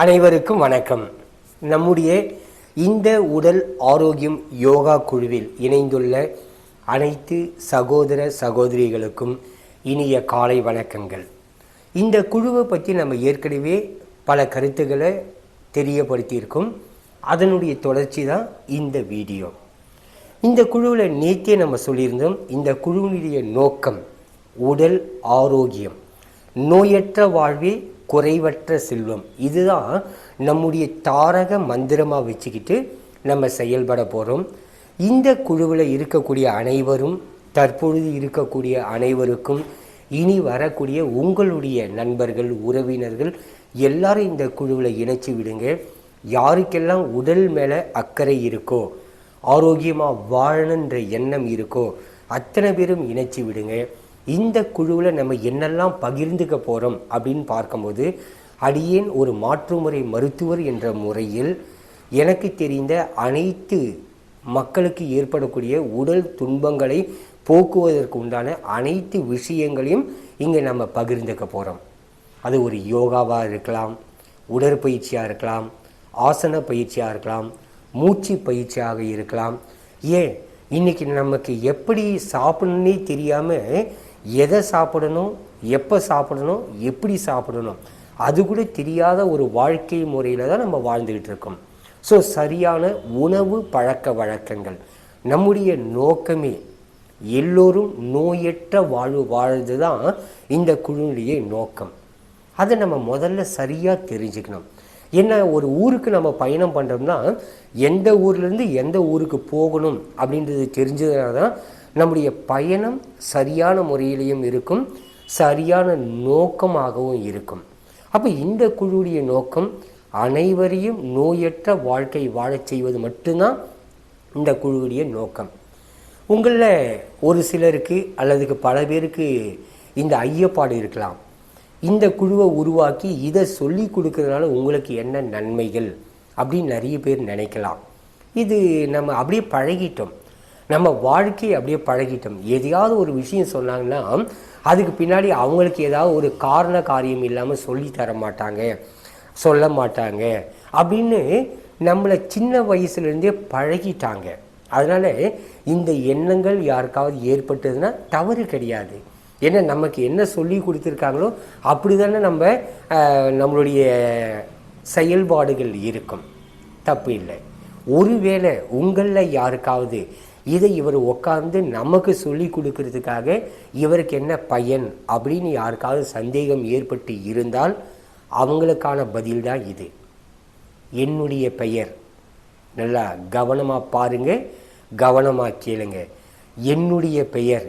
அனைவருக்கும் வணக்கம். நம்முடைய இந்த உடல் ஆரோக்கியம் யோகா குழுவில் இணைந்துள்ள அனைத்து சகோதர சகோதரிகளுக்கும் இனிய காலை வணக்கங்கள். இந்த குழுவை பற்றி நம்ம ஏற்கனவே பல கருத்துக்களை தெரியப்படுத்தியிருக்கோம். அதனுடைய தொடர்ச்சி தான் இந்த வீடியோ. இந்த குழுவில் நேற்றே நம்ம சொல்லியிருந்தோம் இந்த குழுவினுடைய நோக்கம் உடல் ஆரோக்கியம். நோயற்ற வாழ்வே குறைவற்ற செல்வம். இதுதான் நம்முடைய தாரக மந்திரமாக வச்சுக்கிட்டு நம்ம செயல்பட போகிறோம் இந்த குழுவில் இருக்கக்கூடிய அனைவரும் தற்பொழுது இருக்கக்கூடிய அனைவருக்கும் இனி வரக்கூடிய உங்களுடைய நண்பர்கள் உறவினர்கள் எல்லாரும் இந்த குழுவில் இணைச்சி விடுங்க. யாருக்கெல்லாம் உடல் மேலே அக்கறை இருக்கோ ஆரோக்கியமாக வாழணுன்ற எண்ணம் இருக்கோ அத்தனை பேரும் இணைச்சி விடுங்க. இந்த குழுவில் நம்ம என்னெல்லாம் பகிர்ந்துக்க போகிறோம் அப்படின்னு பார்க்கும்போது அடியேன் ஒரு மாற்றுமுறை மருத்துவர் என்ற முறையில் எனக்கு தெரிந்த அனைத்து மக்களுக்கு ஏற்படக்கூடிய உடல் துன்பங்களை போக்குவதற்கு உண்டான அனைத்து விஷயங்களையும் இங்கே நம்ம பகிர்ந்துக்க போகிறோம் அது ஒரு யோகாவாக இருக்கலாம் உடற்பயிற்சியாக இருக்கலாம் ஆசன பயிற்சியாக இருக்கலாம் மூச்சு பயிற்சியாக இருக்கலாம். ஏன்? இன்னைக்கு நமக்கு எப்படி சாப்பிடணுன்னே தெரியாமல் எதை சாப்பிடணும் எப்போ சாப்பிடணும் எப்படி சாப்பிடணும் அது கூட தெரியாத ஒரு வாழ்க்கை முறையில் தான் நம்ம வாழ்ந்துக்கிட்டு இருக்கோம். ஸோ சரியான உணவு பழக்க வழக்கங்கள். நம்முடைய நோக்கமே எல்லோரும் நோயற்ற வாழ்வு வாழ்றது தான் இந்த குழுனுடைய நோக்கம். அதை நம்ம முதல்ல சரியாக தெரிஞ்சுக்கணும். என்ன ஒரு ஊருக்கு நம்ம பயணம் பண்ணுறோம்னா எந்த ஊர்லேருந்து எந்த ஊருக்கு போகணும் அப்படின்றது தெரிஞ்சதுனால தான் நம்முடைய பயணம் சரியான முறையிலையும் இருக்கும் சரியான நோக்கமாகவும் இருக்கும். அப்போ இந்த குழுவுடைய நோக்கம் அனைவரையும் நோயற்ற வாழ்க்கை வாழச் செய்வது மட்டும்தான் இந்த குழுவுடைய நோக்கம். உங்களில் ஒரு சிலருக்கு அல்லதுக்கு பல பேருக்கு இந்த ஐயப்பாடு இருக்கலாம். இந்த குழுவை உருவாக்கி இதை சொல்லி கொடுக்கறதுனால உங்களுக்கு என்ன நன்மைகள் அப்படின்னு நிறைய பேர் நினைக்கலாம். இது நம்ம அப்படியே பழகிட்டோம். நம்ம வாழ்க்கையை அப்படியே பழகிட்டோம். எதையாவது ஒரு விஷயம் சொன்னாங்கன்னா அதுக்கு பின்னாடி அவங்களுக்கு ஏதாவது ஒரு காரண காரியம் இல்லாமல் சொல்லி தர மாட்டாங்க சொல்ல மாட்டாங்க அப்படின்னு நம்மளை சின்ன வயசுலேருந்தே பழகிட்டாங்க. அதனால் இந்த எண்ணங்கள் யாருக்காவது ஏற்பட்டதுன்னா தவறு கிடையாது. ஏன்னா நமக்கு என்ன சொல்லி கொடுத்துருக்காங்களோ அப்படி தானே நம்ம நம்மளுடைய செயல்பாடுகள் இருக்கும். தப்பு இல்லை. ஒருவேளை உங்களில் யாருக்காவது இதை இவர் உட்கார்ந்து நமக்கு சொல்லி கொடுக்கறதுக்காக இவருக்கு என்ன பயன் அப்படின்னு யாருக்காவது சந்தேகம் ஏற்பட்டு இருந்தால் அவங்களுக்கான பதில் தான் இது. என்னுடைய பெயர். நல்லா கவனமாக பாருங்க கவனமாக கேளுங்க. என்னுடைய பெயர்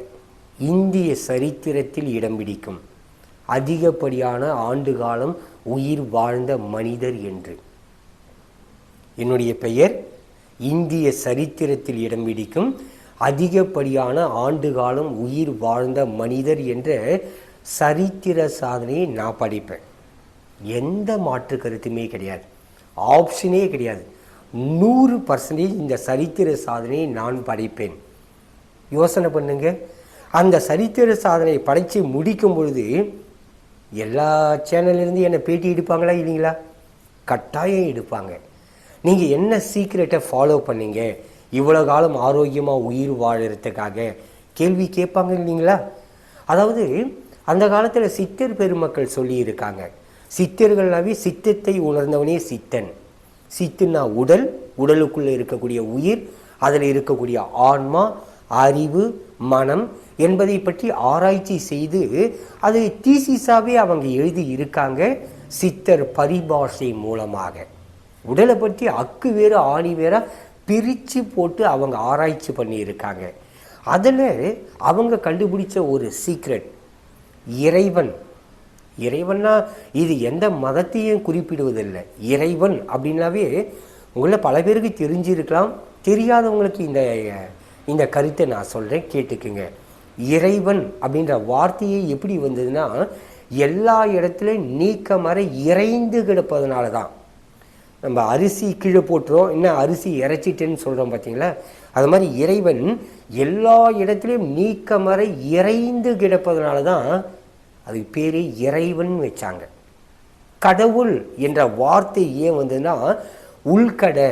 இந்திய சரித்திரத்தில் இடம் பிடிக்கும். அதிகப்படியான ஆண்டு காலம் உயிர் வாழ்ந்த மனிதர் என்று. என்னுடைய பெயர் இந்திய சரித்திரத்தில் இடம் பிடிக்கும். அதிகப்படியான ஆண்டு காலம் உயிர் வாழ்ந்த மனிதர் என்ற சரித்திர சாதனையை நான் படிப்பேன். எந்த மாற்று கருத்துமே கிடையாது. ஆப்ஷனே கிடையாது. நூறு பர்சன்டேஜ் இந்த சரித்திர சாதனையை நான் படைப்பேன். யோசனை பண்ணுங்க. அந்த சரித்திர சாதனை படைத்து முடிக்கும் பொழுது எல்லா சேனல்லேருந்து என்னை பேட்டி எடுப்பாங்களா இல்லைங்களா? கட்டாயம் எடுப்பாங்க. நீங்கள் என்ன சீக்ரெட்டை ஃபாலோ பண்ணீங்க? இவ்வளோ காலம் ஆரோக்கியமாக உயிர் வாழறதுக்காக? கேள்வி கேட்பாங்க இல்லைங்களா? அதாவது அந்த காலத்தில் சித்தர் பெருமக்கள் சொல்லியிருக்காங்க. சித்தர்கள்னாவே சித்தத்தை உணர்ந்தவனே சித்தன். சித்துனா உடல் உடலுக்குள்ளே இருக்கக்கூடிய உயிர் அதில் இருக்கக்கூடிய ஆன்மா அறிவு மனம் என்பதை பற்றி ஆராய்ச்சி செய்து அது தீசிஸாவே அவங்க எழுதி இருக்காங்க சித்தர் பரிபாஷை மூலமாக. உடலை பற்றி அக்கு வேறு ஆணி வேற பிரித்து போட்டு அவங்க ஆராய்ச்சி பண்ணியிருக்காங்க. அதில் அவங்க கண்டுபிடிச்ச ஒரு சீக்ரெட் இறைவன். இறைவன்னா இது எந்த மதத்தையும் குறிப்பிடுவதில்லை. இறைவன் அப்படின்னாவே உங்களை பல பேருக்கு தெரிஞ்சிருக்கலாம். தெரியாதவங்களுக்கு இந்த இந்த கருத்தை நான் சொல்கிறேன் கேட்டுக்குங்க. இறைவன் அப்படின்ற வார்த்தையே எப்படி வந்ததுன்னா எல்லா இடத்துலையும் நீக்க மறை இறைந்து கிடப்பதனால தான் நம்ம அரிசி கீழே போட்டுறோம் இன்னும் அரிசி இறைச்சிட்டேன்னு சொல்கிறோம் பார்த்தீங்களா அது மாதிரி இறைவன் எல்லா இடத்துலையும் நீக்க இறைந்து கிடப்பதனால தான் அதுக்கு பேரே இறைவன் வச்சாங்க. கடவுள் என்ற வார்த்தை ஏன் வந்ததுன்னா உள்கடை.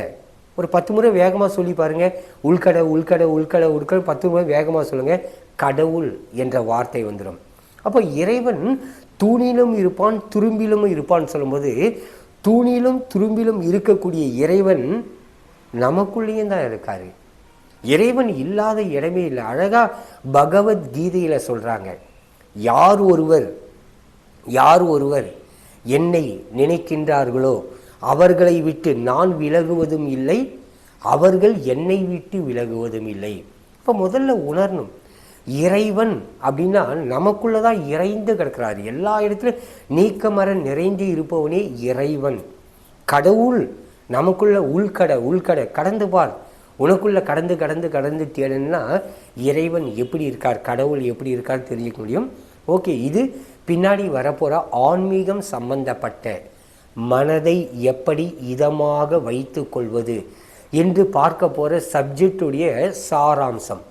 ஒரு பத்து முறை வேகமாக சொல்லி பாருங்கள் உள்கடை உள்கடை உள்கடை உள்கடை பத்து முறை வேகமாக சொல்லுங்கள் கடவுள் என்ற வார்த்தை வந்துடும். அப்போ இறைவன் தூணிலும் இருப்பான் துரும்பிலும் இருப்பான்னு சொல்லும்போது தூணிலும் துரும்பிலும் இருக்கக்கூடிய இறைவன் நமக்குள்ளேயும் தான் இருக்கார். இறைவன் இல்லாத இடமே இல்லை. அழகாக பகவத்கீதையில் சொல்கிறாங்க யார் ஒருவர் யார் ஒருவர் என்னை நினைக்கின்றார்களோ அவர்களை விட்டு நான் விலகுவதும் இல்லை அவர்கள் என்னை விட்டு விலகுவதும் இல்லை. இப்போ முதல்ல உணரணும். இறைவன் அப்படின்னா நமக்குள்ளே தான் இறைந்து கிடக்கிறார். எல்லா இடத்துலையும் நீக்கமர நிறைந்து இருப்பவனே இறைவன். கடவுள் நமக்குள்ள உள்கடை உள்கடை கடந்து பார். உனக்குள்ள கடந்து கடந்து கடந்து தேடனா இறைவன் எப்படி இருக்கார் கடவுள் எப்படி இருக்கார் தெரிஞ்சுக்க முடியும். ஓகே இது பின்னாடி வரப்போகிற ஆன்மீகம் சம்பந்தப்பட்ட மனதை எப்படி இதமாக வைத்து கொள்வது என்று பார்க்க போகிற சப்ஜெக்டுடைய சாராம்சம்.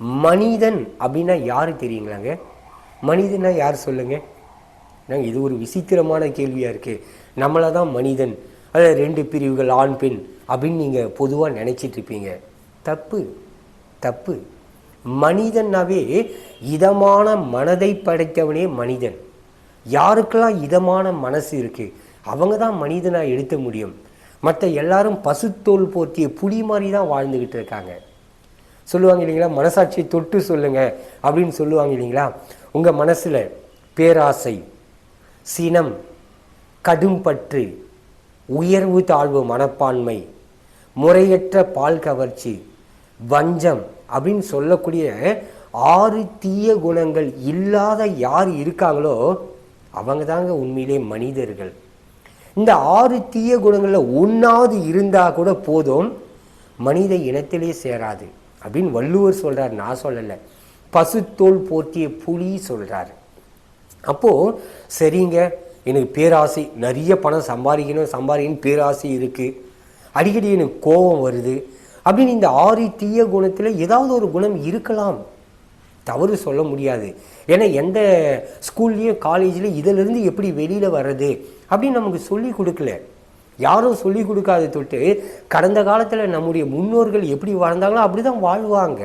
மனிதன் அப்படின்னா யாரு தெரியுங்களாங்க? மனிதனா யார் சொல்லுங்க? நாங்கள் இது ஒரு விசித்திரமான கேள்வியாக இருக்குது நம்மளை தான் மனிதன். அதில் ரெண்டு பிரிவுகள் ஆண் பெண் அப்படின்னு நீங்கள் பொதுவாக நினச்சிட்டு இருப்பீங்க. தப்பு தப்பு. மனிதன்னாவே இதமான மனதை படைத்தவனே மனிதன். யாருக்கெல்லாம் இதமான மனசு இருக்குது அவங்க தான் மனிதனாக எடுத்த முடியும். மற்ற எல்லாரும் பசுத்தோல் போர்த்திய புலி மாதிரி தான் வாழ்ந்துக்கிட்டு இருக்காங்க. சொல்லுவாங்க இல்லைங்களா? மனசாட்சியை தொட்டு சொல்லுங்க அப்படின்னு சொல்லுவாங்க இல்லைங்களா? உங்கள் மனசில் பேராசை சினம் கடும்பற்று உயர்வு தாழ்வு மனப்பான்மை முறையற்ற பால் கவர்ச்சி வஞ்சம் அப்படின்னு சொல்லக்கூடிய ஆறு தீய குணங்கள் இல்லாத யார் இருக்காங்களோ அவங்க தாங்க உண்மையிலே மனிதர்கள். இந்த ஆறு தீய குணங்களில் ஒன்றாவது இருந்தால் கூட போதும். மனித இனத்திலே சேராது. அப்படின்னு வள்ளுவர் சொல்கிறார் நான் சொல்லலை. பசுத்தோல் போர்த்திய புலி சொல்கிறார் அப்போது சரிங்க எனக்கு பேராசை நிறைய பணம் சம்பாதிக்கணும் சம்பாதிக்கணும் பேராசை இருக்குது அடிக்கடி எனக்கு கோபம் வருது. அப்படின்னு இந்த ஆறு தீய குணத்தில் ஏதாவது ஒரு குணம் இருக்கலாம். தவறு சொல்ல முடியாது. ஏன்னா எந்த ஸ்கூல்லையும் காலேஜ்லேயும் இதிலிருந்து எப்படி வெளியில் வர்றது? அப்படின்னு நமக்கு சொல்லி கொடுக்கல. யாரும் சொல்லி கொடுக்காத தொட்டு கடந்த காலத்தில் நம்முடைய முன்னோர்கள் எப்படி வாழ்ந்தாங்களோ அப்படி தான் வாழ்வாங்க.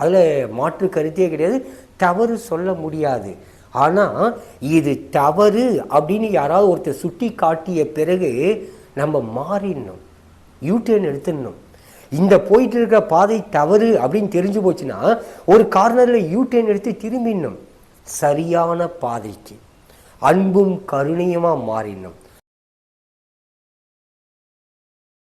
அதில் மாற்று கருத்தே கிடையாது. தவறு சொல்ல முடியாது. ஆனால் இது தவறு அப்படின்னு யாராவது ஒருத்தர் சுட்டி காட்டிய பிறகு நம்ம மாறிடணும். யூடர்ன் எடுத்துடணும். இந்த போயிட்டு இருக்கிற பாதை தவறு அப்படின்னு தெரிஞ்சு போச்சுன்னா ஒரு கார்னரில் யூடர்ன் எடுத்து திரும்பிடணும். சரியான பாதைக்கு. அன்பும் கருணையுமாக மாறிடணும்.